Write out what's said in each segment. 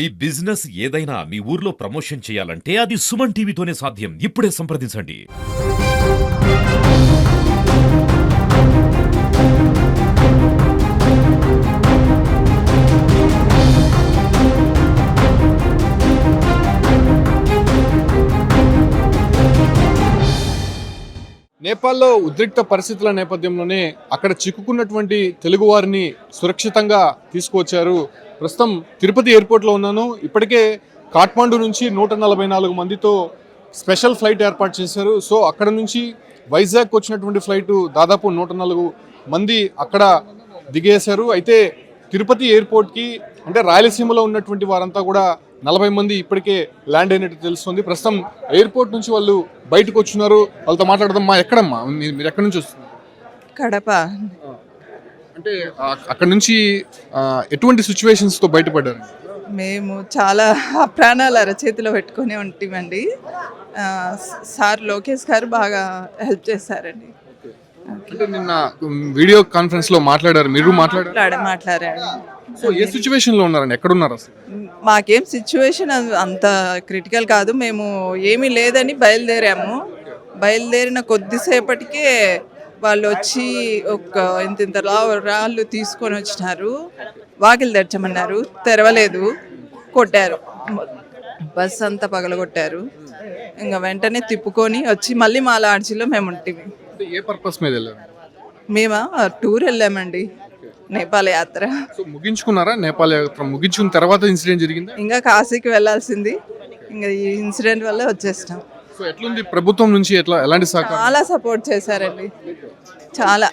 ఈ బిజినెస్ ఏదైనా మీ ఊర్లో ప్రమోషన్ చేయాలంటే అది సుమన్ టీవీతోనే సాధ్యం. ఇప్పుడే సంప్రదించండి. నేపాల్లో ఉద్రిక్త పరిస్థితుల నేపథ్యంలోనే అక్కడ చిక్కుకున్నటువంటి తెలుగువారిని సురక్షితంగా తీసుకువచ్చారు ప్రస్తుతం తిరుపతి ఎయిర్పోర్ట్లో ఉన్నాను. ఇప్పటికే కాఠ్మాండు నుంచి నూట నలభై నాలుగు మందితో స్పెషల్ ఫ్లైట్ ఏర్పాటు చేశారు. సో అక్కడ నుంచి వైజాగ్ వచ్చినటువంటి ఫ్లైట్ దాదాపు నూట నాలుగు మంది అక్కడ దిగేశారు. అయితే తిరుపతి ఎయిర్పోర్ట్కి అంటే రాయలసీమలో ఉన్నటువంటి వారంతా కూడా నలభై మంది ఇప్పటికే ల్యాండ్ అయినట్టు తెలుస్తుంది. ప్రస్తుతం ఎయిర్పోర్ట్ నుంచి వాళ్ళు బయటకు వచ్చున్నారు వాళ్ళతో మాట్లాడదాం మా ఎక్కడమ్మా? మీరు ఎక్కడి నుంచి వస్తున్నారు? కడప. అంటే అక్కడ నుంచి ఎటువంటి సిచ్యువేషన్స్తో బయటపడ్డారు? మేము చాలా ప్రాణాలు అరచేతిలో పెట్టుకుని ఉంటామండి. సార్ లోకేష్ గారు బాగా హెల్ప్ చేశారండి. అంటే నిన్న వీడియో కాన్ఫరెన్స్లో మాట్లాడారు. మీరు మాట్లాడారు? మాట్లాడ మాట్లాడాడు సో ఏ సిచ్యువేషన్లో ఉన్నారండి? ఎక్కడ ఉన్నారు మాకేం సిచ్యువేషన్ అంత క్రిటికల్ కాదు. మేము ఏమీ లేదని బయలుదేరాము. బయలుదేరిన కొద్దిసేపటికే వాళ్ళు వచ్చి ఒక ఇంత ఇంత రా- రాళ్ళు తీసుకొని వచ్చినారు. వాకిలు తెరచమన్నారు. తెరవలేదు. కొట్టారు. బస్ అంతా పగలగొట్టారు. ఇంకా వెంటనే తిప్పుకొని వచ్చి మళ్ళీ మా లాడ్జిలో మేము ఉంటిమి. ఏ పర్పస్ మీద వెళ్ళారు? మేమా? టూర్ వెళ్ళామండి. నేపాల్ యాత్ర. సో ముగించుకున్నారా? నేపాల్ యాత్ర ముగించుకున్న తర్వాత ఇన్సిడెంట్ జరిగిందా? ఇంకా కాశీకి వెళ్ళాల్సింది. ఇంకా ఈ ఇన్సిడెంట్ వల్ల వచ్చేసినాం. సో ఎట్లుంది? ప్రభుత్వం నుంచి ఎట్లా ఎలాంటి సహకారం? చాలా సపోర్ట్ చేశారండి. చాలా.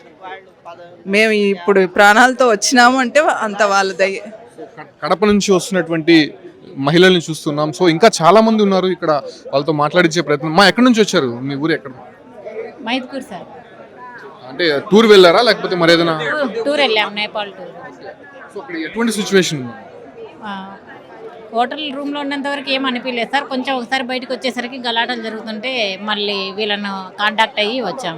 మేము ఇప్పుడు ప్రాణాలతో వచ్చినాము అంటే అంత వాళ్ళ దయ క- కడప నుంచి వస్తున్నటువంటి మహిళల్ని చూస్తున్నాం. సో ఇంకా చాలా మంది ఉన్నారు ఇక్కడ. వాళ్ళతో మాట్లాడించే ప్రయత్నం. మా ఎక్కడి నుంచి వచ్చారు? మీ ఊరు ఎక్కడ? మైదుకూరు సార్. అంటే టూర్ వెళ్ళారా? లేకపోతే మరి ఏదైనా టూర్ వెళ్ళాం నేపాల్ టూర్. సో ఎటువంటి సిచ్యువేషన్? ఆ, హోటల్ రూమ్లో ఉన్నంత వరకు ఏం అనిపించలేదు. సార్ కొంచెం ఒకసారి బయటకు వచ్చేసరికి గలాటలు జరుగుతుంటే మళ్ళీ వీళ్ళను కాంటాక్ట్ అయ్యి వచ్చాం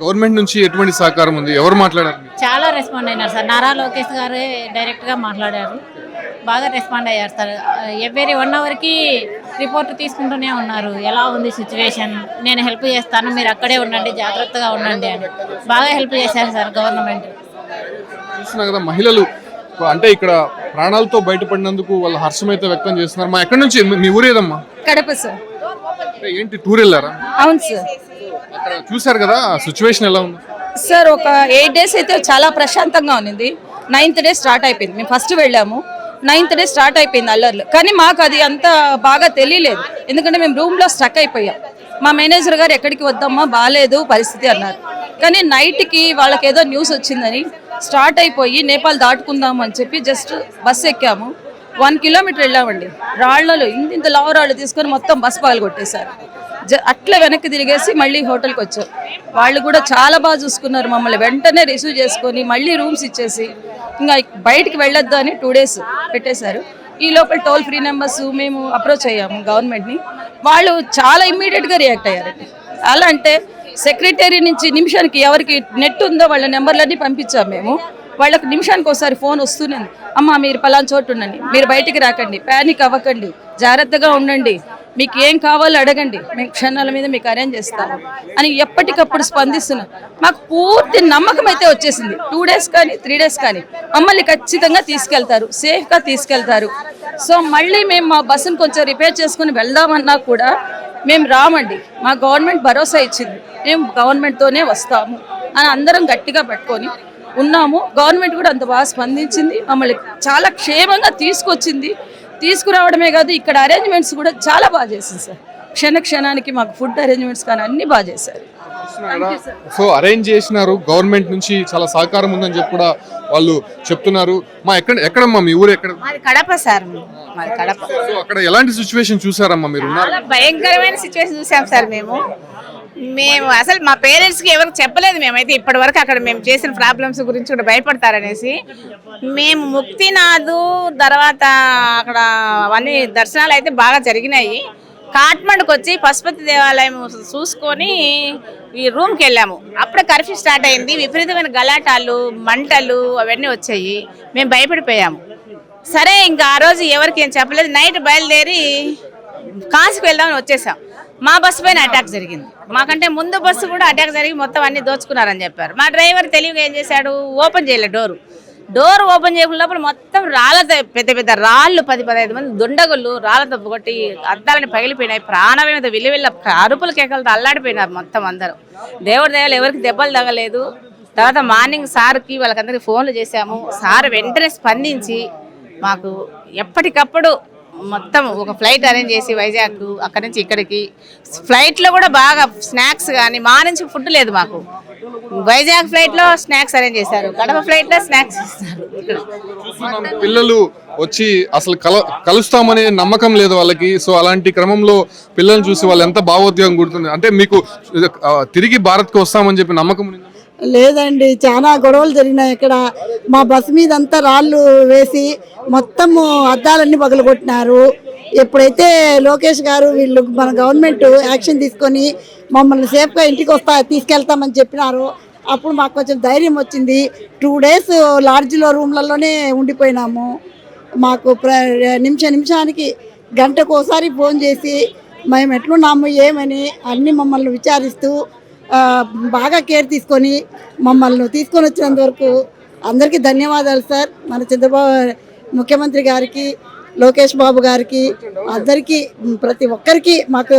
గవర్నమెంట్ నుంచి ఎటువంటి సహకారం ఉంది? ఎవరు మాట్లాడారు? చాలా రెస్పాండ్ అయినారు సార్. నారా లోకేష్ గారే డైరెక్ట్గా మాట్లాడారు. బాగా రెస్పాండ్ అయ్యారు సార్. ఎవ్రీ వన్ అవర్కి రిపోర్ట్ తీసుకుంటూనే ఉన్నారు. ఎలా ఉంది సిచ్యువేషన్ నేను హెల్ప్ చేస్తాను మీరు అక్కడే ఉండండి జాగ్రత్తగా ఉండండి అని. బాగా హెల్ప్ చేశారు సార్ గవర్నమెంట్ చూస్తున్నా కదా మహిళలు అంటే ఇక్కడ ప్రాణాలతో బయటపడినందుకు వాళ్ళ హర్షం అయితే వ్యక్తం చేస్తున్నారు. మా ఎక్కడి నుంచి? మీ- మీ ఊరు ఏదమ్మా కడప సార్. అంటే ఏంటి టూర్ వెళ్ళారా? అవును సార్. అక్కడ చూశారు కదా సిచ్యువేషన్ ఎలా ఉంది? సార్ ఒక ఎయిట్ డేస్ అయితే చాలా ప్రశాంతంగా ఉన్నింది. నైన్త్ డే స్టార్ట్ అయిపోయింది. మేము ఫస్ట్ వెళ్ళాము. నైన్త్ డే స్టార్ట్ అయిపోయింది అల్లర్లు. కానీ మాకు అది అంత బాగా తెలియలేదు. ఎందుకంటే మేము రూమ్లో స్ట్రక్ అయిపోయాం. మా మేనేజర్ గారు ఎక్కడికి వద్దమ్మా? బాగాలేదు పరిస్థితి అన్నారు. కానీ నైట్కి వాళ్ళకి ఏదో న్యూస్ వచ్చిందని స్టార్ట్ అయిపోయి నేపాల్ దాటుకుందాం అని చెప్పి జస్ట్ బస్ ఎక్కాము. వన్ కిలోమీటర్ వెళ్ళామండి. రాళ్ళలో ఇంత ఇంత లావు రాళ్ళు తీసుకొని మొత్తం బస్ పగలు కొట్టేశారు. జ అట్లా వెనక్కి తిరిగేసి మళ్ళీ హోటల్కి వచ్చారు వాళ్ళు కూడా చాలా బాగా చూసుకున్నారు మమ్మల్ని. వెంటనే రిసీవ్ చేసుకొని మళ్ళీ రూమ్స్ ఇచ్చేసి ఇంకా బయటికి వెళ్ళొద్దు అని టూ డేస్ పెట్టేశారు. ఈ లోపల టోల్ ఫ్రీ నెంబర్స్ మేము అప్రోచ్ అయ్యాము గవర్నమెంట్ని. వాళ్ళు చాలా ఇమ్మీడియట్గా రియాక్ట్ అయ్యారండి. అలా అంటే సెక్రటరీ నుంచి నిమిషానికి ఎవరికి నెట్ ఉందో వాళ్ళ నెంబర్లన్నీ పంపించాము మేము. వాళ్ళకు నిమిషానికి ఒకసారి ఫోన్ వస్తూనే అమ్మ అమ్మా మీరు పలానా చోటు ఉండండి. మీరు బయటికి రాకండి. ప్యానిక్ అవ్వకండి. జాగ్రత్తగా ఉండండి. మీకు ఏం కావాలో అడగండి. మేము క్షణాల మీద మీకు అరేంజ్ చేస్తాము అని ఎప్పటికప్పుడు స్పందిస్తున్నాం. మాకు పూర్తి నమ్మకం అయితే వచ్చేసింది. టూ డేస్ కానీ త్రీ డేస్ కానీ మమ్మల్ని ఖచ్చితంగా తీసుకెళ్తారు. సేఫ్గా తీసుకెళ్తారు. సో మళ్ళీ మేము మా బస్సును కొంచెం రిపేర్ చేసుకుని వెళ్దామన్నా కూడా మేము రామండి. మా గవర్నమెంట్ భరోసా ఇచ్చింది. మేము గవర్నమెంట్తోనే వస్తాము అని అందరం గట్టిగా పెట్టుకొని ఉన్నాము. గవర్నమెంట్ కూడా అంత బాగా స్పందించింది. మమ్మల్ని చాలా క్షేమంగా తీసుకొచ్చింది. తీసుకురావడమే కాదు ఇక్కడ అరేంజ్మెంట్స్ కూడా చాలా బాగా చేసింది సార్. క్షణ క్షణానికి మాకు ఫుడ్ అరేంజ్మెంట్స్ కానీ అన్నీ బాగా చేశారు. సో అరేంజ్ చేసినారు. గవర్నమెంట్ నుంచి చాలా సహకారం ఉందని చెప్పి కూడా వాళ్ళు చెప్తున్నారు. మా ఎక్కడ ఎక్కడమ్మా మీ ఊరు ఎక్కడ? కడప సార్. కడప. అక్కడ ఎలాంటి సిచ్యువేషన్ చూసారమ్మా మీరు? భయంకరమైన సిచ్యువేషన్ చూసాం సార్ మేము. మేము అసలు మా పేరెంట్స్కి ఎవరికి చెప్పలేదు మేమైతే ఇప్పటి వరకు అక్కడ మేము చేసిన ప్రాబ్లమ్స్ గురించి కూడా భయపడతారనేసి. మేము ముక్తినాథు తర్వాత అక్కడ అవన్నీ దర్శనాలు అయితే బాగా జరిగినాయి. కాట్మండ్కి వచ్చి పశుపతి దేవాలయం చూసుకొని ఈ రూమ్కి వెళ్ళాము. అప్పుడే కర్ఫ్యూ స్టార్ట్ అయింది. విపరీతమైన గలాటాలు మంటలు అవన్నీ వచ్చాయి. మేము భయపడిపోయాము. సరే ఇంకా ఆ రోజు ఎవరికి ఏం చెప్పలేదు. నైట్ బయలుదేరి కాశీకి వెళ్దామని వచ్చేసాం. మా బస్సు పైన అటాక్ జరిగింది. మాకంటే ముందు బస్సు కూడా అటాక్ జరిగి మొత్తం అన్ని దోచుకున్నారని చెప్పారు. మా డ్రైవర్ తెలివిగా ఏం చేశాడు? ఓపెన్ చేయలేదు డోరు. డోర్ ఓపెన్ చేయకున్నప్పుడు మొత్తం రాళ్ళతో పెద్ద పెద్ద రాళ్ళు పది పదహైదు మంది దుండగులు రాళ్ళతో కొట్టి అద్దాలని పగిలిపోయినాయి. ప్రాణం మీద విలువిల్ల అరుపుల కేకలతో అల్లాడిపోయినారు మొత్తం అందరూ. దేవుడి దేవులు ఎవరికి దెబ్బలు తగలేదు. తర్వాత మార్నింగ్ సార్కి వాళ్ళకందరికీ ఫోన్లు చేశాము. సార్ వెంటనే స్పందించి మాకు ఎప్పటికప్పుడు మొత్తం ఒక ఫ్లైట్ అరేంజ్ చేసి వైజాగ్ అక్కడి నుంచి ఇక్కడికి. ఫ్లైట్లో కూడా బాగా స్నాక్స్ కానీ మా నుంచి ఫుడ్ లేదు మాకు. వైజాగ్ ఫ్లైట్లో స్నాక్స్ అరేంజ్ చేశారు. కడప ఫ్లైట్లో స్నాక్స్ ఇస్తారు పిల్లలు వచ్చి అసలు కల కలుస్తామనే నమ్మకం లేదు వాళ్ళకి. సో అలాంటి క్రమంలో పిల్లల్ని చూసి వాళ్ళు ఎంత భావోద్వేగం గుర్తుంది. అంటే మీకు తిరిగి భారత్కి వస్తామని చెప్పి నమ్మకం లేదండి చాలా గొడవలు జరిగినాయి ఇక్కడ మా బస్సు మీద అంతా రాళ్ళు వేసి మొత్తము అద్దాలన్నీ పగలగొట్టినారు. ఎప్పుడైతే లోకేష్ గారు వీళ్ళు మన గవర్నమెంట్ యాక్షన్ తీసుకొని మమ్మల్ని సేఫ్గా ఇంటికి వస్తా తీసుకెళ్తామని చెప్పినారు అప్పుడు మాకు కొంచెం ధైర్యం వచ్చింది. టూ డేస్ లాడ్జ్లో రూమ్లలోనే ఉండిపోయినాము. మాకు ప్ర నిమిష నిమిషానికి గంటకు ఒకసారి ఫోన్ చేసి మేము ఎట్లున్నాము ఏమని? అన్నీ మమ్మల్ని విచారిస్తూ బాగా కేర్ తీసుకొని మమ్మల్ని తీసుకొని వచ్చినంత వరకు అందరికీ ధన్యవాదాలు సార్. మన చంద్రబాబు ముఖ్యమంత్రి గారికి లోకేష్ బాబు గారికి అందరికీ ప్రతి ఒక్కరికి మాకు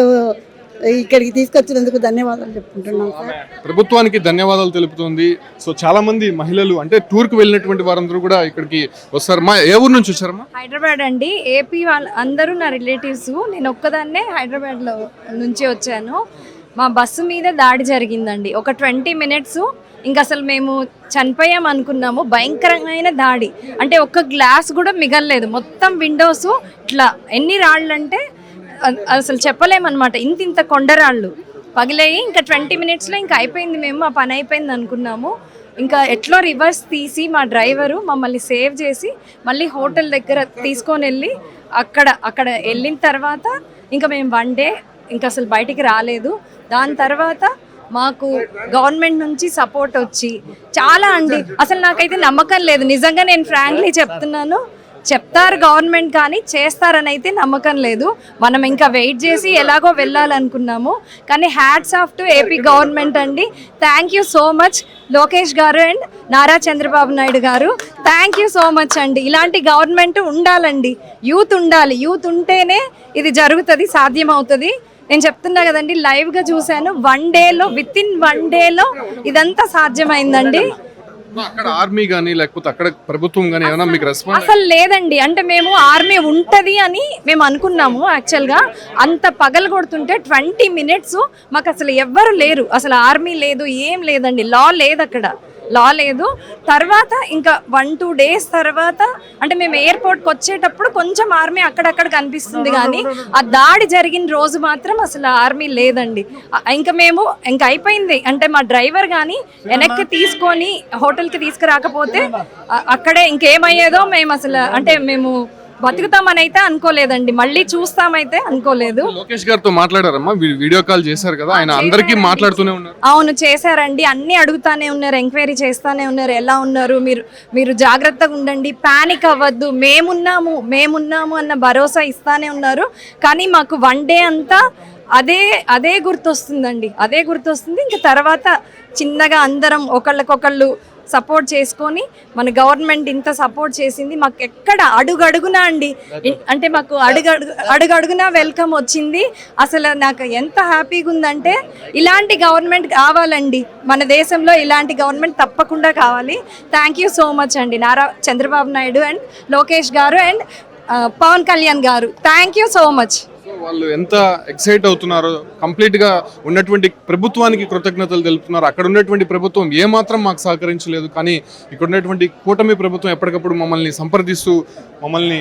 ఇక్కడికి తీసుకొచ్చినందుకు ధన్యవాదాలు చెప్పుకుంటున్నాం సార్. ప్రభుత్వానికి ధన్యవాదాలు తెలుపుతుంది. సో చాలా మంది మహిళలు అంటే టూర్కి వెళ్ళినటువంటి వారందరూ కూడా ఇక్కడికి వస్తారు. మా ఏ ఊరు నుంచి వచ్చారమ్మా? హైదరాబాద్ అండి. ఏపీ వాళ్ళు అందరూ నా రిలేటివ్స్. నేను ఒక్కదాన్నే హైదరాబాద్లో నుంచి వచ్చాను. మా బస్సు మీద దాడి జరిగిందండి. ఒక ట్వంటీ మినిట్స్ ఇంకా అసలు మేము చనిపోయాం అనుకున్నాము. భయంకరమైన దాడి. అంటే ఒక్క గ్లాస్ కూడా మిగలలేదు. మొత్తం విండోస్ ఇట్లా ఎన్ని రాళ్ళు అంటే అసలు చెప్పలేమన్నమాట. ఇంత ఇంత కొండరాళ్ళు పగిలేయి. ఇంకా ట్వంటీ మినిట్స్లో ఇంకా అయిపోయింది మేము. మా పని అయిపోయింది అనుకున్నాము. ఇంకా ఎట్లో రివర్స్ తీసి మా డ్రైవరు మమ్మల్ని సేవ్ చేసి మళ్ళీ హోటల్ దగ్గర తీసుకొని వెళ్ళి అక్కడ అక్కడ వెళ్ళిన తర్వాత ఇంకా మేము వన్ డే ఇంకా అసలు బయటికి రాలేదు. దాని తర్వాత మాకు గవర్నమెంట్ నుంచి సపోర్ట్ వచ్చి చాలా అండి. అసలు నాకైతే నమ్మకం లేదు. నిజంగా నేను ఫ్రాంక్లీ చెప్తున్నాను. చెప్తారు గవర్నమెంట్ కానీ చేస్తారని అయితే నమ్మకం లేదు. మనం ఇంకా వెయిట్ చేసి ఎలాగో వెళ్ళాలనుకున్నాము. కానీ hats off to AP government అండి. Thank you so much Lokesh గారు అండ్ నారా చంద్రబాబు నాయుడు గారు. థ్యాంక్ యూ సో మచ్ అండి. ఇలాంటి గవర్నమెంట్ ఉండాలండి. యూత్ ఉండాలి. యూత్ ఉంటేనే ఇది జరుగుతుంది సాధ్యమవుతుంది. నేను చెప్తున్నా కదండి లైవ్గా చూశాను. వన్ డేలో విత్ ఇన్ వన్ డేలో ఇదంతా సాధ్యమైందండి. అక్కడ ఆర్మీ కానీ లేకపోతే అక్కడ ప్రభుత్వం కానీ ఏమైనా మీకు రెస్పాన్స్ అసలు లేదండి. అంటే మేము ఆర్మీ ఉంటది అని మేము అనుకున్నాము యాక్చువల్గా అంత పగలు కొడుతుంటే ట్వంటీ మినిట్స్ మాకు అసలు ఎవ్వరు లేరు. అసలు ఆర్మీ లేదు ఏం లేదండి. లా లేదు అక్కడ. లా లేదు. తర్వాత ఇంకా వన్ టూ డేస్ తర్వాత అంటే మేము ఎయిర్పోర్ట్కి వచ్చేటప్పుడు కొంచెం ఆర్మీ అక్కడక్కడ కనిపిస్తుంది కానీ ఆ దాడి జరిగిన రోజు మాత్రం అసలు ఆర్మీ లేదండి. ఇంకా మేము ఇంకా అయిపోయింది. అంటే మా డ్రైవర్ కానీ వెనక్కి తీసుకొని హోటల్కి తీసుకురాకపోతే అక్కడే ఇంకేమయ్యేదో మేము అసలు అంటే మేము బతుకుతామని అయితే అనుకోలేదండి. మళ్ళీ చూస్తామైతే అనుకోలేదు. లోకేష్ గారితో మాట్లాడారమ్మా. వీడియో కాల్ చేశారు కదా ఆయన అందరికీ మాట్లాడుతూనే ఉన్నారు. అవును చేశారండి. అన్ని అడుగుతానే ఉన్నారు ఎంక్వైరీ చేస్తానే ఉన్నారు. ఎలా ఉన్నారు? మీరు మీరు జాగ్రత్తగా ఉండండి. పానిక్ అవ్వద్దు. మేమున్నాము మేమున్నాము అన్న భరోసా ఇస్తానే ఉన్నారు. కానీ మాకు వన్ డే అంతా అదే అదే గుర్తొస్తుందండి. అదే గుర్తొస్తుంది. ఇంకా తర్వాత చిన్నగా అందరం ఒకళ్ళకొకళ్ళు సపోర్ట్ చేసుకొని మన గవర్నమెంట్ ఇంత సపోర్ట్ చేసింది మాకు ఎక్కడ అడుగడుగునా అండి. అంటే మాకు అడుగడుగు అడుగడుగునా వెల్కమ్ వచ్చింది. అసలు నాకు ఎంత హ్యాపీగా ఉందంటే ఇలాంటి గవర్నమెంట్ కావాలండి. మన దేశంలో ఇలాంటి గవర్నమెంట్ తప్పకుండా కావాలి. థ్యాంక్ యూ సో మచ్ అండి. నారా చంద్రబాబు నాయుడు అండ్ లోకేష్ గారు అండ్ పవన్ కళ్యాణ్ గారు. థ్యాంక్ యూ సో మచ్ వాళ్ళు ఎంత ఎక్సైట్ అవుతున్నారో కంప్లీట్గా ఉన్నటువంటి ప్రభుత్వానికి కృతజ్ఞతలు తెలుపుతున్నారు. అక్కడ ఉన్నటువంటి ప్రభుత్వం ఏమాత్రం మాకు సహకరించలేదు. కానీ ఇక్కడ ఉన్నటువంటి కూటమి ప్రభుత్వం ఎప్పటికప్పుడు మమ్మల్ని సంప్రదిస్తూ మమ్మల్ని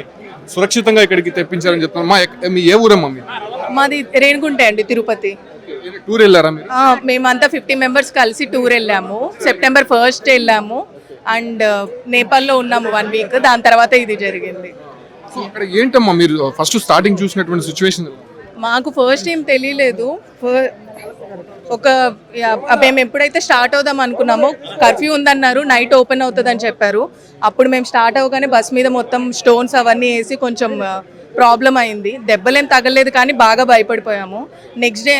సురక్షితంగా ఇక్కడికి తెప్పించారని చెప్తున్నారు. మా మీ ఏ ఊరమ్మా మీరు మాది రేణుగుంట అండి తిరుపతి. టూర్ వెళ్ళారా మీరు? మేమంతా ఫిఫ్టీ మెంబర్స్ కలిసి టూర్ వెళ్ళాము. సెప్టెంబర్ ఫస్ట్ వెళ్ళాము. అండ్ నేపాల్లో ఉన్నాము వన్ వీక్. దాని తర్వాత ఇది జరిగింది. అక్కడ ఏంటమ్మా మీరు ఫస్ట్ స్టార్టింగ్ చూసినటువంటి సిచ్యువేషన్ మాకు ఫస్ట్ ఏం తెలియలేదు. ఒక మేము ఎప్పుడైతే స్టార్ట్ అవుదాం అనుకున్నామో కర్ఫ్యూ ఉందన్నారు నైట్ ఓపెన్ అవుతుందని చెప్పారు. అప్పుడు మేము స్టార్ట్ అవ్వగానే బస్ మీద మొత్తం స్టోన్స్ అవన్నీ వేసి కొంచెం ప్రాబ్లం అయింది. దెబ్బలేం తగలేదు కానీ బాగా భయపడిపోయాము. నెక్స్ట్ డే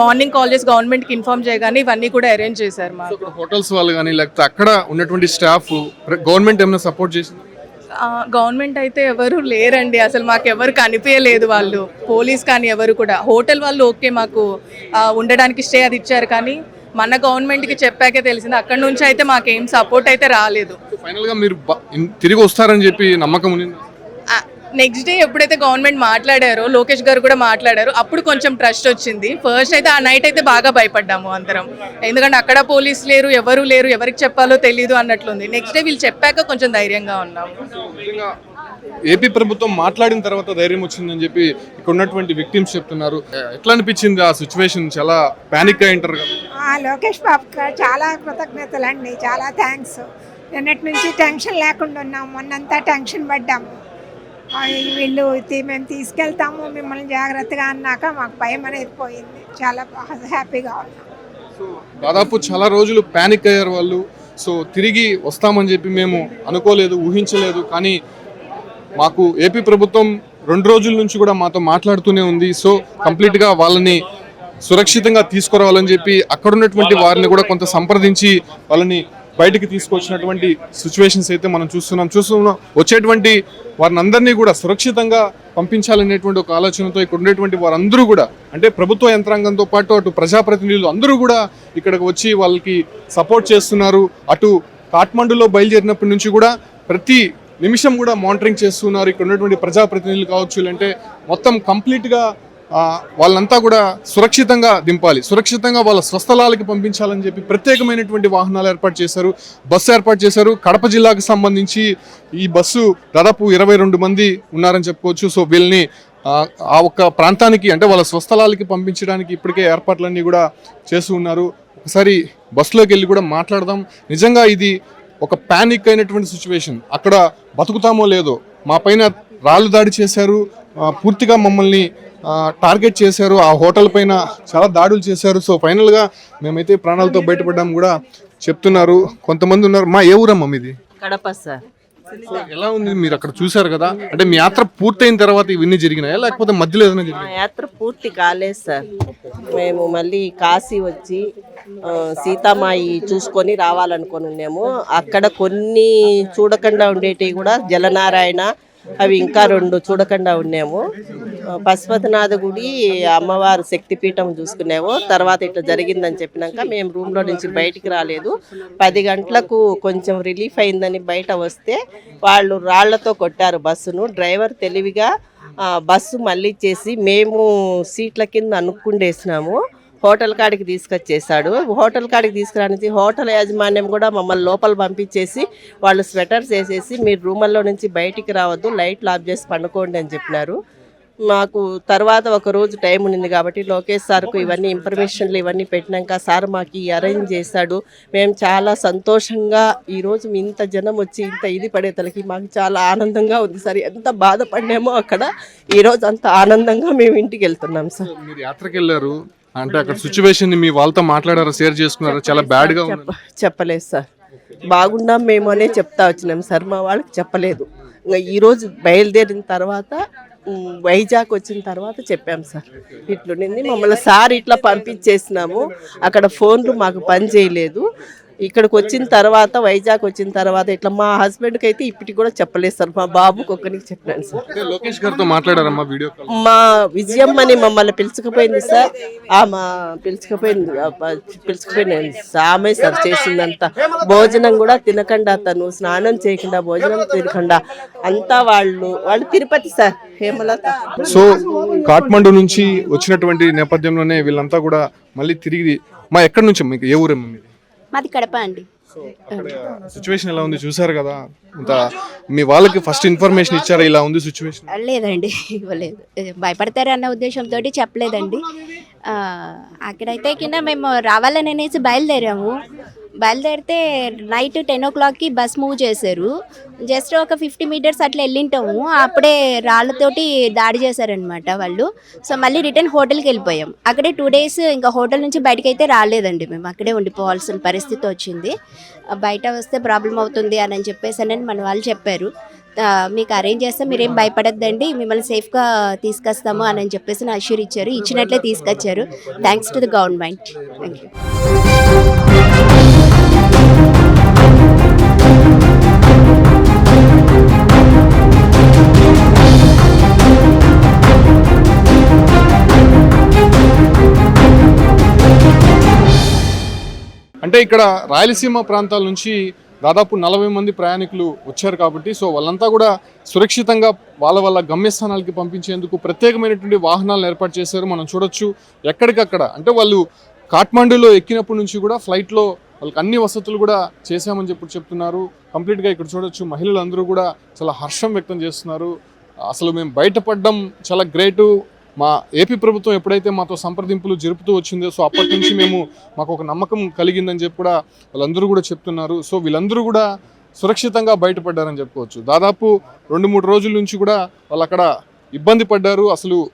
మార్నింగ్ కాల్ చేసి గవర్నమెంట్కి ఇన్ఫార్మ్ చేయగానే ఇవన్నీ కూడా అరేంజ్ చేశారు ఇక్కడ హోటల్స్ వాళ్ళు కానీ లేకపోతే అక్కడ ఉన్నటువంటి స్టాఫ్ గవర్నమెంట్ ఏమైనా సపోర్ట్ చేసింది? గవర్నమెంట్ అయితే ఎవరు లేరండి. అసలు మాకు ఎవరు కనిపించలేదు వాళ్ళు. పోలీస్ కానీ ఎవరు కూడా. హోటల్ వాళ్ళు ఓకే మాకు ఉండడానికి స్టే అది ఇచ్చారు కానీ మన గవర్నమెంట్కి చెప్పాకే తెలిసింది. అక్కడ నుంచి అయితే మాకేం సపోర్ట్ అయితే రాలేదు. ఫైనల్గా మీరు తిరిగి వస్తారని చెప్పి నమ్మకం ఉంది నెక్స్ట్ డే ఎప్పుడైతే గవర్నమెంట్ మాట్లాడారో లోకేష్ గారు కూడా మాట్లాడారో అప్పుడు కొంచెం ట్రస్ట్ వచ్చింది. ఫస్ట్ అయితే ఆ నైట్ అయితే బాగా భయపడ్డాము అందరం. ఎందుకంటే అక్కడ పోలీస్ లేరు ఎవరు లేరు ఎవరికి చెప్పాలో తెలియదు అన్నట్లుంది. నెక్స్ట్ డే వీళ్ళు చెప్పాక కొంచెం ధైర్యంగా ఉన్నాము. ఏపీ ప్రభుత్వం మాట్లాడిన తర్వాత ధైర్యం వచ్చిందని చెప్పి ఇక్కడ ఉన్నటువంటి విక్టిమ్స్ చెప్తున్నారు. ఎట్లా అనిపించింది ఆ సిచ్యువేషన్ చాలా పానిక్ ఆ, లోకేష్ బాబుకి చాలా కృతజ్ఞతలు అండి చాలా థ్యాంక్స్ నిన్నటి నుంచి టెన్షన్ లేకుండా ఉన్నాం మొన్నంతా టెన్షన్ పడ్డాము. వీళ్ళు మేము తీసుకెళ్తాము మిమ్మల్ని జాగ్రత్తగా అన్నాక మాకు భయం అనేది పోయింది. చాలా హ్యాపీగా ఉన్నాం. దాదాపు చాలా రోజులు ప్యానిక్ అయ్యారు వాళ్ళు. సో తిరిగి వస్తామని చెప్పి మేము అనుకోలేదు ఊహించలేదు. కానీ మాకు ఏపీ ప్రభుత్వం రెండు రోజుల నుంచి కూడా మాతో మాట్లాడుతూనే ఉంది. సో కంప్లీట్గా వాళ్ళని సురక్షితంగా తీసుకురావాలని చెప్పి అక్కడ ఉన్నటువంటి వారిని కూడా కొంత సంప్రదించి వాళ్ళని బయటికి తీసుకొచ్చినటువంటి సిచ్యువేషన్స్ అయితే మనం చూస్తున్నాం. చూస్తున్నాం. వచ్చేటువంటి వారిని అందరినీ కూడా సురక్షితంగా పంపించాలనేటువంటి ఒక ఆలోచనతో ఇక్కడ ఉండేటువంటి వారందరూ కూడా అంటే ప్రభుత్వ యంత్రాంగంతో పాటు అటు ప్రజాప్రతినిధులు అందరూ కూడా ఇక్కడికి వచ్చి వాళ్ళకి సపోర్ట్ చేస్తున్నారు. అటు కాఠ్మండూలో బయలుదేరినప్పటి నుంచి కూడా ప్రతి నిమిషం కూడా మానిటరింగ్ చేస్తున్నారు. ఇక్కడ ఉన్నటువంటి ప్రజాప్రతినిధులు కావచ్చు లేదంటే మొత్తం కంప్లీట్గా వాళ్ళంతా కూడా సురక్షితంగా దింపాలి. సురక్షితంగా వాళ్ళ స్వస్థలాలకి పంపించాలని చెప్పి ప్రత్యేకమైనటువంటి వాహనాలు ఏర్పాటు చేశారు. బస్సు ఏర్పాటు చేశారు. కడప జిల్లాకు సంబంధించి ఈ బస్సు దాదాపు ఇరవై రెండు మంది ఉన్నారని చెప్పుకోవచ్చు. సో వీళ్ళని ఆ, ఒక్క ప్రాంతానికి అంటే వాళ్ళ స్వస్థలాలకి పంపించడానికి ఇప్పటికే ఏర్పాట్లన్నీ కూడా చేస్తూ ఉన్నారు. ఒకసారి బస్సులోకి వెళ్ళి కూడా మాట్లాడదాం. నిజంగా ఇది ఒక ప్యానిక్ అయినటువంటి సిచ్యువేషన్ అక్కడ బతుకుతామో లేదో మా పైన రాళ్ళు దాడి చేశారు. పూర్తిగా మమ్మల్ని టార్గెట్ చేశారు. ఆ హోటల్ పైన చాలా దాడులు చేశారు. సో ఫైనల్గా మేమైతే ప్రాణాలతో బయటపడ్డాం కూడా చెప్తున్నారు. కొంతమంది ఉన్నారు. మా ఏ ఊరమ్మా మీది? కడప సార్. ఎలా ఉంది? మీరు అక్కడ చూశారు కదా. అంటే మీ యాత్ర పూర్తయిన తర్వాత ఇవన్నీ జరిగినాయా? లేకపోతే మధ్యలో ఏదైనా జరిగింది? యాత్ర పూర్తి కాలేదు సార్. మేము మళ్ళీ కాశీ వచ్చి సీతామాయి చూసుకొని రావాలనుకొని ఉన్నాము. అక్కడ కొన్ని చూడకుండా ఉండేటివి కూడా జలనారాయణ అవి ఇంకా రెండు చూడకుండా ఉన్నాము. పశుపతినాథ గుడి అమ్మవారు శక్తిపీఠం చూసుకున్నాము. తర్వాత ఇట్లా జరిగిందని చెప్పినాక మేము రూమ్లో నుంచి బయటికి రాలేదు. పది గంటలకు కొంచెం రిలీఫ్ అయిందని బయట వస్తే వాళ్ళు రాళ్ళతో కొట్టారు బస్సును. డ్రైవర్ తెలివిగా బస్సు మళ్ళీ చేసి మేము సీట్ల కింద అనుక్కుండేసినాము హోటల్ కాడికి తీసుకొచ్చేసాడు హోటల్ కాడికి తీసుకురానికి హోటల్ యాజమాన్యం కూడా మమ్మల్ని లోపల పంపించేసి వాళ్ళు స్వెటర్స్ వేసేసి మీరు రూమల్లో నుంచి బయటికి రావద్దు లైట్లు ఆఫ్ చేసి పండుకోండి అని చెప్పినారు. మాకు తర్వాత ఒక రోజు టైం ఉంది కాబట్టి లోకేష్ సార్కు ఇవన్నీ ఇన్ఫర్మేషన్లు ఇవన్నీ పెట్టినాక సార్ మాకు ఈ అరేంజ్ చేశాడు. మేము చాలా సంతోషంగా ఈరోజు ఇంత జనం వచ్చి ఇంత ఇది పడేతలకి మాకు చాలా ఆనందంగా ఉంది సార్. ఎంత బాధపడినామో అక్కడ. ఈరోజు అంత ఆనందంగా మేము ఇంటికి వెళ్తున్నాం సార్. మీరు యాత్రకి వెళ్ళారు. అంటే అక్కడ సిచ్యువేషన్ మీ వాళ్ళతో మాట్లాడారా షేర్ చేసుకున్నారా? చాలా బ్యాడ్గా ఉంది చెప్పలేదు సార్. బాగున్నాం మేము అనే చెప్తా వచ్చినాం సార్ మా వాళ్ళకి చెప్పలేదు. ఇంకా ఈరోజు బయలుదేరిన తర్వాత వైజాగ్ వచ్చిన తర్వాత చెప్పాం సార్. ఇట్లుండింది. మమ్మల్ని సార్ ఇట్లా పంపించేసినాము. అక్కడ ఫోన్లు మాకు పని చేయలేదు. ఇక్కడికి వచ్చిన తర్వాత వైజాగ్ వచ్చిన తర్వాత ఇట్లా మా హస్బెండ్కి అయితే ఇప్పటికి కూడా చెప్పలేదు సార్. మా బాబుకి ఒక్కరికి చెప్పాను సార్. లోకేష్ గారితో మాట్లాడారమ్మా వీడియో మా విజయమ్మని మమ్మల్ని పిలుచుకుపోయింది సార్. ఆమె పిలుచుకుపోయింది పిలుచుకుపోయింది. ఆమె సార్ చేసిందంతా భోజనం కూడా తినకుండా తను స్నానం చేయకుండా భోజనం తినకుండా. అంతా వాళ్ళు వాళ్ళు తిరుపతి సార్ హేమలత. సో కాఠ్మండు నుంచి వచ్చినటువంటి నేపథ్యంలోనే వీళ్ళంతా కూడా మళ్ళీ తిరిగి మా ఎక్కడి నుంచి మీకు ఏ ఊరేమ్మా మీది కడప అండి. సిచ్యువేషన్ ఎలా ఉంది? చూసారు కదా? ఇంత మీ వాళ్ళకి ఫస్ట్ ఇన్ఫర్మేషన్ ఇచ్చారా? ఇలా ఉంది సిచ్యువేషన్ లేదండి ఇవ్వలేదు. భయపడతారు అన్న ఉద్దేశంతో చెప్పలేదండి. అక్కడైతే కింద మేము రావాలని అనేసి బయలుదేరాము. బయలుదేరితే నైట్ టెన్ ఓ క్లాక్కి బస్ మూవ్ చేశారు. జస్ట్ ఒక ఫిఫ్టీ మీటర్స్ అట్లా వెళ్ళింటాము. అప్పుడే రాళ్ళతోటి దాడి చేశారనమాట వాళ్ళు. సో మళ్ళీ రిటర్న్ హోటల్కి వెళ్ళిపోయాం. అక్కడే టూ డేస్ ఇంకా హోటల్ నుంచి బయటకు అయితే రాలేదండి మేము. అక్కడే ఉండిపోవాల్సిన పరిస్థితి వచ్చింది. బయట వస్తే ప్రాబ్లం అవుతుంది అని చెప్పేసి అని మన వాళ్ళు చెప్పారు. మీకు అరేంజ్ చేస్తే మీరేం భయపడద్దండి. మిమ్మల్ని సేఫ్గా తీసుకొస్తాము అని చెప్పేసి అష్యూర్ ఇచ్చారు. ఇచ్చినట్లే తీసుకొచ్చారు. Thanks to the government. Thank you అంటే ఇక్కడ రాయలసీమ ప్రాంతాల నుంచి దాదాపు నలభై మంది ప్రయాణికులు వచ్చారు కాబట్టి సో వాళ్ళంతా కూడా సురక్షితంగా వాళ్ళ వాళ్ళ గమ్యస్థానాలకి పంపించేందుకు ప్రత్యేకమైనటువంటి వాహనాలను ఏర్పాటు చేశారు. మనం చూడొచ్చు ఎక్కడికక్కడ. అంటే వాళ్ళు కాఠ్మండూలో ఎక్కినప్పటి నుంచి కూడా ఫ్లైట్లో వాళ్ళకి అన్ని వసతులు కూడా చేశామని చెప్పి చెప్తున్నారు. కంప్లీట్గా ఇక్కడ చూడొచ్చు మహిళలందరూ కూడా చాలా హర్షం వ్యక్తం చేస్తున్నారు. అసలు మేము బయటపడడం చాలా గ్రేటు. మా ఏపీ ప్రభుత్వం ఎప్పుడైతే మాతో సంప్రదింపులు జరుపుతూ వచ్చిందో సో అప్పటి నుంచి మేము మాకు ఒక నమ్మకం కలిగిందని చెప్పి కూడా వాళ్ళందరూ కూడా చెప్తున్నారు. సో వీళ్ళందరూ కూడా సురక్షితంగా బయటపడ్డారని చెప్పుకోవచ్చు. దాదాపు రెండు మూడు రోజుల నుంచి కూడా వాళ్ళు అక్కడ ఇబ్బంది పడ్డారు. అసలు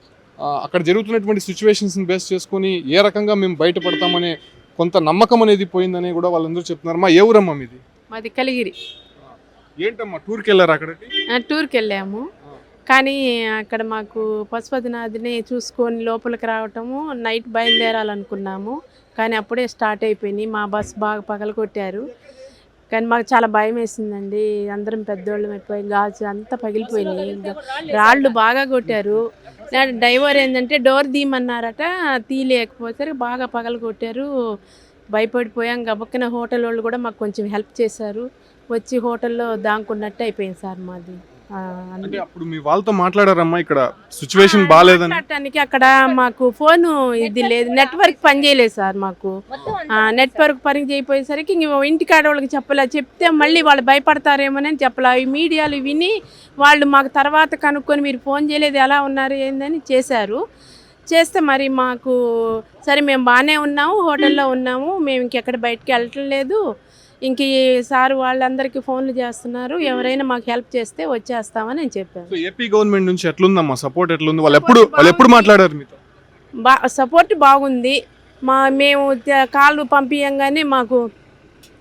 అక్కడ జరుగుతున్నటువంటి సిచ్యువేషన్స్ని బేస్ చేసుకొని ఏ రకంగా మేము బయటపడతామనే కొంత నమ్మకం అనేది పోయిందని కూడా వాళ్ళందరూ చెప్తున్నారు. మా ఏ ఊరమ్మా మీది? మాది కలిగిరి. ఏంటమ్మా టూర్కి వెళ్ళారు అక్కడికి? ఆ, టూర్కి వెళ్ళాము. కానీ అక్కడ మాకు పశుపతినాథిని చూసుకొని లోపలికి రావటము నైట్ బయలుదేరాలనుకున్నాము. కానీ అప్పుడే స్టార్ట్ అయిపోయినాయి. మా బస్ బాగా పగలగొట్టారు. కానీ మాకు చాలా భయం వేసిందండి. అందరం పెద్దోళ్ళం అయిపోయి గాజు అంతా పగిలిపోయినాయి. రాళ్ళు బాగా కొట్టారు. డ్రైవర్ ఏంటంటే డోర్ తీయమన్నారట తీయలేకపోతే బాగా పగలు కొట్టారు భయపడిపోయాం గబక్కిన హోటల్ వాళ్ళు కూడా మాకు కొంచెం హెల్ప్ చేశారు. వచ్చి హోటల్లో దాంకున్నట్టు అయిపోయింది సార్ మాది. అంటే అప్పుడు మీ వాళ్ళతో మాట్లాడారమ్మా? ఇక్కడ సిచ్యువేషన్ బాగాలేదని మాట్లాడటానికి అక్కడ మాకు ఫోన్ ఇది లేదు. నెట్వర్క్ పని చేయలేదు సార్ మాకు. నెట్వర్క్ పని చేయపోయేసరికి ఇంక ఇంటికాడ వాళ్ళకి చెప్పలే. చెప్తే మళ్ళీ వాళ్ళు భయపడతారేమోనని చెప్పలే. అవి మీడియాలు విని వాళ్ళు మాకు తర్వాత కనుక్కొని మీరు ఫోన్ చేయలేదు ఎలా ఉన్నారు ఏందని చేశారు. చేస్తే మరి మాకు సరే మేము బాగానే ఉన్నాము హోటల్లో ఉన్నాము మేము ఇంకెక్కడ బయటికి వెళ్ళటం లేదు. ఇంక ఈ సార్ వాళ్ళందరికీ ఫోన్లు చేస్తున్నారు. ఎవరైనా మాకు హెల్ప్ చేస్తే వచ్చేస్తామని నేను చెప్పాను. ఏపీ గవర్నమెంట్ నుంచి ఎట్లుందమ్మా? సపోర్ట్ ఎట్లుంది? వాళ్ళు ఎప్పుడు వాళ్ళు ఎప్పుడు మాట్లాడారు మీతో? బా సపోర్ట్ బాగుంది. మా మేము కాళ్ళు పంపించగానే మాకు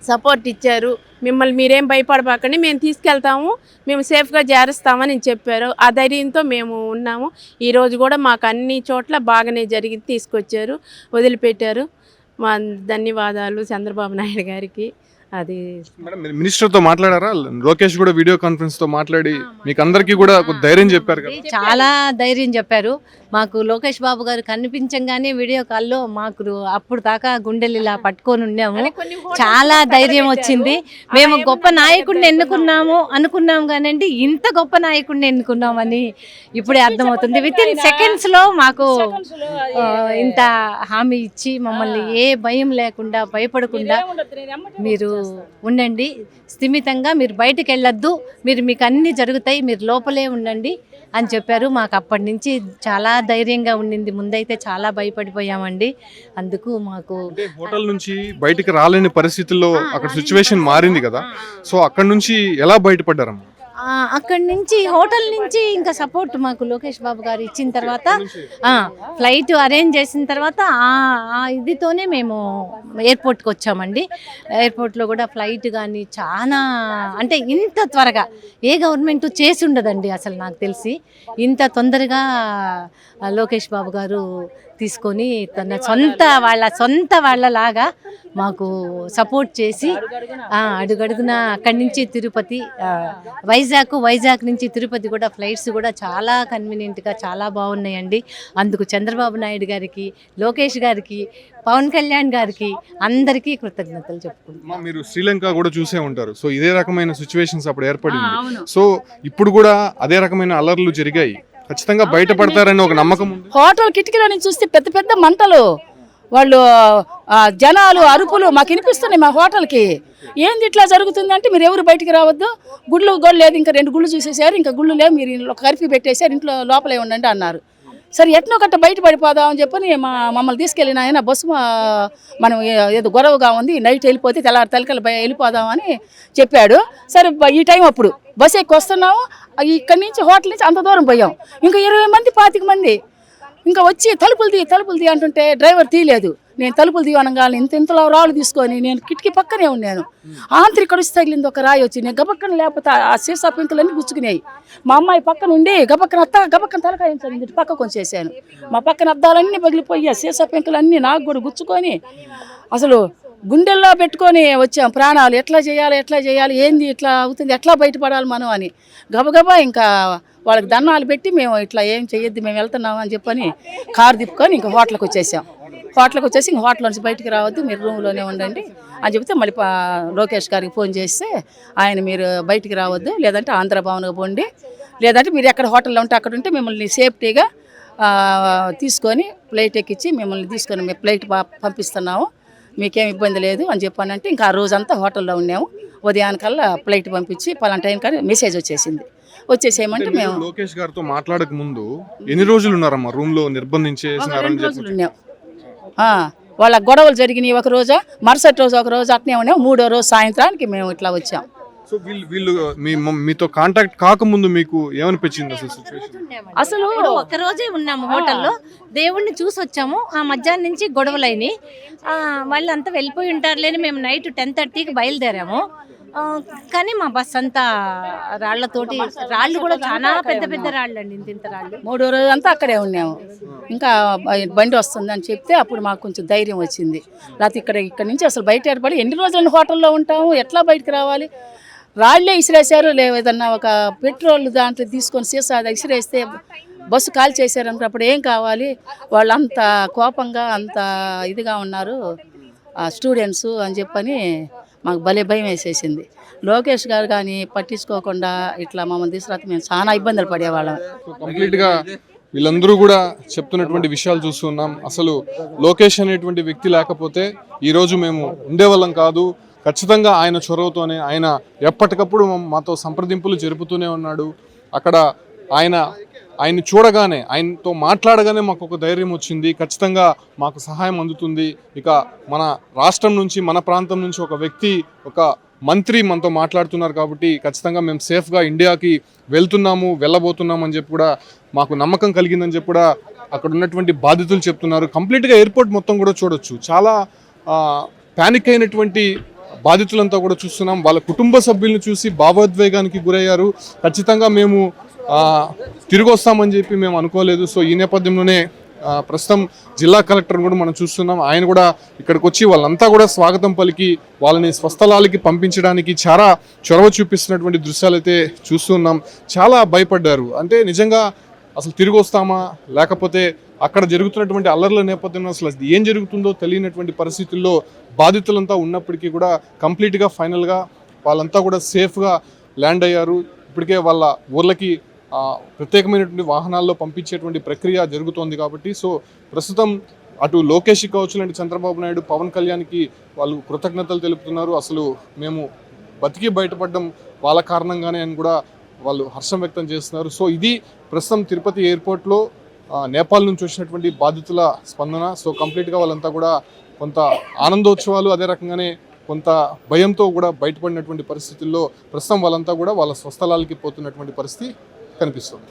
సపోర్ట్ ఇచ్చారు. మిమ్మల్ని మీరేం భయపడబాకండి. మేము తీసుకెళ్తాము. మేము సేఫ్గా చేరుస్తామని చెప్పారు. ఆ ధైర్యంతో మేము ఉన్నాము. ఈరోజు కూడా మాకు అన్ని చోట్ల బాగానే జరిగి తీసుకొచ్చారు వదిలిపెట్టారు. మా ధన్యవాదాలు చంద్రబాబు నాయుడు గారికి. అది మేడం మీరు మినిస్టర్తో మాట్లాడారా? లోకేష్ కూడా వీడియో కాన్ఫరెన్స్తో మాట్లాడి మీకు అందరికీ కూడా ధైర్యం చెప్పారు కదా. చాలా ధైర్యం చెప్పారు. మాకు లోకేష్ బాబు గారు కనిపించంగానే వీడియో కాల్లో మాకు అప్పుడు దాకా గుండెలు ఇలా పట్టుకొని ఉన్నాము. చాలా ధైర్యం వచ్చింది. మేము గొప్ప నాయకుడిని ఎన్నుకున్నాము అనుకున్నాం కానండి ఇంత గొప్ప నాయకుడిని ఎన్నుకున్నామని ఇప్పుడే అర్థమవుతుంది. విత్ ఇన్ సెకండ్స్లో మాకు ఇంత హామీ ఇచ్చి మమ్మల్ని ఏ భయం లేకుండా భయపడకుండా మీరు ఉండండి. స్థిమితంగా మీరు బయటకు వెళ్ళొద్దు. మీరు మీకు అన్నీ జరుగుతాయి. మీరు లోపలే ఉండండి అని చెప్పారు. మాకు అప్పటి నుంచి చాలా ధైర్యంగా ఉండింది. ముందైతే చాలా భయపడిపోయామండి. అందుకు మాకు హోటల్ నుంచి బయటికి రాలేని పరిస్థితుల్లో అక్కడ సిచ్యువేషన్ మారింది కదా. సో అక్కడ నుంచి ఎలా బయటపడ్డారమ్మా? అక్కడి నుంచి హోటల్ నుంచి ఇంకా సపోర్ట్ మాకు లోకేష్ బాబు గారు ఇచ్చిన తర్వాత ఫ్లైట్ అరేంజ్ చేసిన తర్వాత ఆ ఇదితోనే మేము ఎయిర్పోర్ట్కి వచ్చామండి. ఎయిర్పోర్ట్లో కూడా ఫ్లైట్ కానీ చాలా అంటే ఇంత త్వరగా ఏ గవర్నమెంట్ చేసి ఉండదండి అసలు నాకు తెలిసి. ఇంత తొందరగా లోకేష్ బాబు గారు తీసుకొని తన సొంత వాళ్ళ సొంత వాళ్ళలాగా మాకు సపోర్ట్ చేసి అడుగడుగున అక్కడి నుంచి తిరుపతి వైజాగ్ వైజాగ్ నుంచి తిరుపతి కూడా ఫ్లైట్స్ కూడా చాలా కన్వీనియంట్గా చాలా బాగున్నాయండి. అందుకు చంద్రబాబు నాయుడు గారికి లోకేష్ గారికి పవన్ కళ్యాణ్ గారికి అందరికీ కృతజ్ఞతలు చెప్పుకుంటున్నాను అమ్మా, మీరు శ్రీలంక కూడా చూసే ఉంటారు. సో ఇదే రకమైన సిచ్యువేషన్స్ అప్పుడు ఏర్పడింది. సో ఇప్పుడు కూడా అదే రకమైన అలర్లు జరిగాయి. ఖచ్చితంగా బయటపడతారని ఒక నమ్మకం హోటల్ కిటికీలో నుంచి చూస్తే పెద్ద పెద్ద మంటలు వాళ్ళు జనాలు అరుపులు మాకు వినిపిస్తున్నాయి మా హోటల్కి. ఏంది ఇట్లా జరుగుతుంది అంటే మీరు ఎవరు బయటికి రావద్దు గుళ్ళు కూడా లేదు ఇంకా రెండు గుళ్ళు చూసేసారు ఇంకా గుళ్ళు లేవు మీరు ఇంట్లో కర్ఫ్యూ పెట్టేశారు ఇంట్లో లోపలే ఉండండి అన్నారు. సరే ఎట్నో కట్ట బయట పడిపోదాం అని చెప్పని మా మమ్మల్ని తీసుకెళ్ళిన ఆయన బస్సు మా- మనం ఏదో గొడవగా ఉంది నైట్ వెళ్ళిపోతే తెల్లారి తలకలు వెళ్ళిపోదాం అని చెప్పాడు. సరే ఈ టైం అప్పుడు బస్సు ఎక్కి వస్తున్నాము. ఇక్కడి నుంచి హోటల్ నుంచి అంత దూరం పోయాం. ఇంకా ఇరవై మంది పాతిక మంది. ఇంకా వచ్చి తలుపులు తీ తలుపులు తీ అంటుంటే డ్రైవర్ తీయలేదు. నేను తలుపులు తీయనగానే ఇంత ఇంతలో రాళ్ళు తీసుకొని నేను కిటికీ పక్కనే ఉన్నాను. ఆంతరి కడుసు తగిలింది ఒక రాయి వచ్చి నేను గబక్కన లేకపోతే ఆ సీసా పెంకులన్నీ గుచ్చుకున్నాయి మా అమ్మాయి పక్కన ఉండి గబక్కన అత్త గబక్కన తలకాయించాను ఇటు పక్క కొంచేసాను మా పక్కన అద్దాలన్నీ పగిలిపోయి ఆ సీసా పెంకులన్నీ నాకు కూడా గుచ్చుకొని అసలు గుండెల్లో పెట్టుకొని వచ్చాం. ప్రాణాలు ఎట్లా చేయాలి ఎట్లా చేయాలి ఏంది ఇట్లా అవుతుంది ఎట్లా బయటపడాలి మనం అని. గబగబా ఇంకా వాళ్ళకి దండాలు పెట్టి మేము ఇట్లా ఏం చేయొద్దు మేము వెళ్తున్నాం అని చెప్పని కారు తిప్పుకొని ఇంకా హోటల్కి వచ్చేసాం. హోటల్కి వచ్చేసి ఇంక హోటల్ నుంచి బయటికి రావద్దు మీరు రూమ్లోనే ఉండండి అని చెప్తే మళ్ళీ లోకేష్ గారికి ఫోన్ చేస్తే ఆయన మీరు బయటికి రావద్దు లేదంటే ఆంధ్ర భవన్కి పోండి. లేదంటే మీరు ఎక్కడ హోటల్లో ఉంటే అక్కడ ఉంటే మిమ్మల్ని సేఫ్టీగా తీసుకొని ప్లేట్ ఎక్కించి మిమ్మల్ని తీసుకొని మేము ప్లేట్ ప- పంపిస్తున్నాము. మీకేం ఇబ్బంది లేదు అని చెప్పానంటే ఇంకా ఆ రోజంతా హోటల్లో ఉన్నాము. ఉదయానికల్లా ఫ్లైట్ పంపించి పలానా టైం కానీ మెసేజ్ వచ్చేసింది. వచ్చేసేయమంటే మేము లోకేష్ గారితో మాట్లాడక ముందు ఎన్ని రోజులు ఉన్నారమ్మా రూమ్లో చెప్పి రోజులు ఉన్నాం. వాళ్ళ గొడవలు జరిగినాయి ఒక రోజు మరుసటి రోజు ఒక రోజు అట్నే ఉన్నాం. మూడో రోజు సాయంత్రానికి మేము ఇట్లా వచ్చాం. సో వీళ్ళు వీళ్ళు మీ మమ్- మీతో కాంటాక్ట్ కాకముందు మీకు ఏమనిపించింది అసలు సిచ్యువేషన్ అసలు ఒక్క రోజే ఉన్నాము హోటల్లో. దేవుణ్ణి చూసి వచ్చాము. ఆ మధ్యాహ్నం నుంచి గొడవలైనాయి. ఆ, వాళ్ళంతా వెళ్ళిపోయి ఉంటారులే అని మేము నైట్ టెన్ థర్టీకి బయలుదేరాము. కానీ మా బస్ అంతా రాళ్ళతోటి రాళ్ళు కూడా చాలా పెద్ద పెద్ద రాళ్ళు అండి ఇంత ఇంత రాళ్ళు. మూడో రోజు అంతా అక్కడే ఉన్నాము. ఇంకా బండి వస్తుందని చెప్తే అప్పుడు మాకు కొంచెం ధైర్యం వచ్చింది. లేకపోతే ఇక్కడ ఇక్కడ నుంచి అసలు బయట ఏర్పడి ఎన్ని రోజులు హోటల్లో ఉంటాము ఎట్లా బయటకు రావాలి? రాళ్ళే ఇసిరేసారు లేదన్నా ఏదన్నా ఒక పెట్రోల్ దాంట్లో తీసుకొని సీసా అది ఇసిరేస్తే బస్సు కాల్ చేశారు అనుకున్నప్పుడు అప్పుడు ఏం కావాలి? వాళ్ళు అంత కోపంగా అంత ఇదిగా ఉన్నారు. ఆ స్టూడెంట్స్ అని చెప్పని మాకు భలే భయం వేసేసింది. లోకేష్ గారు కానీ పట్టించుకోకుండా ఇట్లా మమ్మల్ని తీసుకురాతే మేము చాలా ఇబ్బందులు పడేవాళ్ళం. కంప్లీట్గా వీళ్ళందరూ కూడా చెప్తున్నటువంటి విషయాలు చూస్తున్నాం అసలు లోకేష్ అనేటువంటి వ్యక్తి లేకపోతే ఈరోజు మేము ఉండేవాళ్ళం కాదు. ఖచ్చితంగా ఆయన చొరవతోనే ఆయన ఎప్పటికప్పుడు మాతో సంప్రదింపులు జరుపుతూనే ఉన్నాడు. అక్కడ ఆయన ఆయన్ని చూడగానే ఆయనతో మాట్లాడగానే మాకు ఒక ధైర్యం వచ్చింది. ఖచ్చితంగా మాకు సహాయం అందుతుంది. ఇక మన రాష్ట్రం నుంచి మన ప్రాంతం నుంచి ఒక వ్యక్తి ఒక మంత్రి మనతో మాట్లాడుతున్నారు కాబట్టి ఖచ్చితంగా మేము సేఫ్గా ఇండియాకి వెళ్తున్నాము వెళ్ళబోతున్నాము అని చెప్పి కూడా మాకు నమ్మకం కలిగిందని చెప్పి కూడా అక్కడ ఉన్నటువంటి బాధితులు చెప్తున్నారు. కంప్లీట్గా ఎయిర్పోర్ట్ మొత్తం కూడా చూడొచ్చు. చాలా ప్యానిక్ అయినటువంటి బాధితులంతా కూడా చూస్తున్నాం. వాళ్ళ కుటుంబ సభ్యులను చూసి భావోద్వేగానికి గురయ్యారు. ఖచ్చితంగా మేము తిరిగి వస్తామని చెప్పి మేము అనుకోలేదు. సో ఈ నేపథ్యంలోనే ప్రస్తుతం జిల్లా కలెక్టర్ కూడా మనం చూస్తున్నాం. ఆయన కూడా ఇక్కడికి వచ్చి వాళ్ళంతా కూడా స్వాగతం పలికి వాళ్ళని స్వస్థలాలకి పంపించడానికి చాలా చొరవ చూపిస్తున్నటువంటి దృశ్యాలు అయితే చూస్తున్నాం చాలా భయపడ్డారు. అంటే నిజంగా అసలు తిరిగి వస్తామా లేకపోతే అక్కడ జరుగుతున్నటువంటి అల్లర్ల నేపథ్యంలో అసలు అది ఏం జరుగుతుందో తెలియనటువంటి పరిస్థితుల్లో బాధితులంతా ఉన్నప్పటికీ కూడా కంప్లీట్గా ఫైనల్గా వాళ్ళంతా కూడా సేఫ్గా ల్యాండ్ అయ్యారు. ఇప్పటికే వాళ్ళ ఊర్లకి ప్రత్యేకమైనటువంటి వాహనాల్లో పంపించేటువంటి ప్రక్రియ జరుగుతోంది కాబట్టి సో ప్రస్తుతం అటు లోకేష్ కావచ్చు లాంటి చంద్రబాబు నాయుడు పవన్ కళ్యాణ్కి వాళ్ళు కృతజ్ఞతలు తెలుపుతున్నారు. అసలు మేము బతికి బయటపడడం వాళ్ళ కారణంగానే అని కూడా వాళ్ళు హర్షం వ్యక్తం చేస్తున్నారు. సో ఇది ప్రస్తుతం తిరుపతి ఎయిర్పోర్ట్లో నేపాల్ నుంచి వచ్చినటువంటి బాధితుల స్పందన. సో కంప్లీట్గా వాళ్ళంతా కూడా కొంత ఆనందోత్సవాలు అదే రకంగానే కొంత భయంతో కూడా బయటపడినటువంటి పరిస్థితుల్లో ప్రస్తుతం వాళ్ళంతా కూడా వాళ్ళ స్వస్థలాలకి పోతున్నటువంటి పరిస్థితి కనిపిస్తుంది.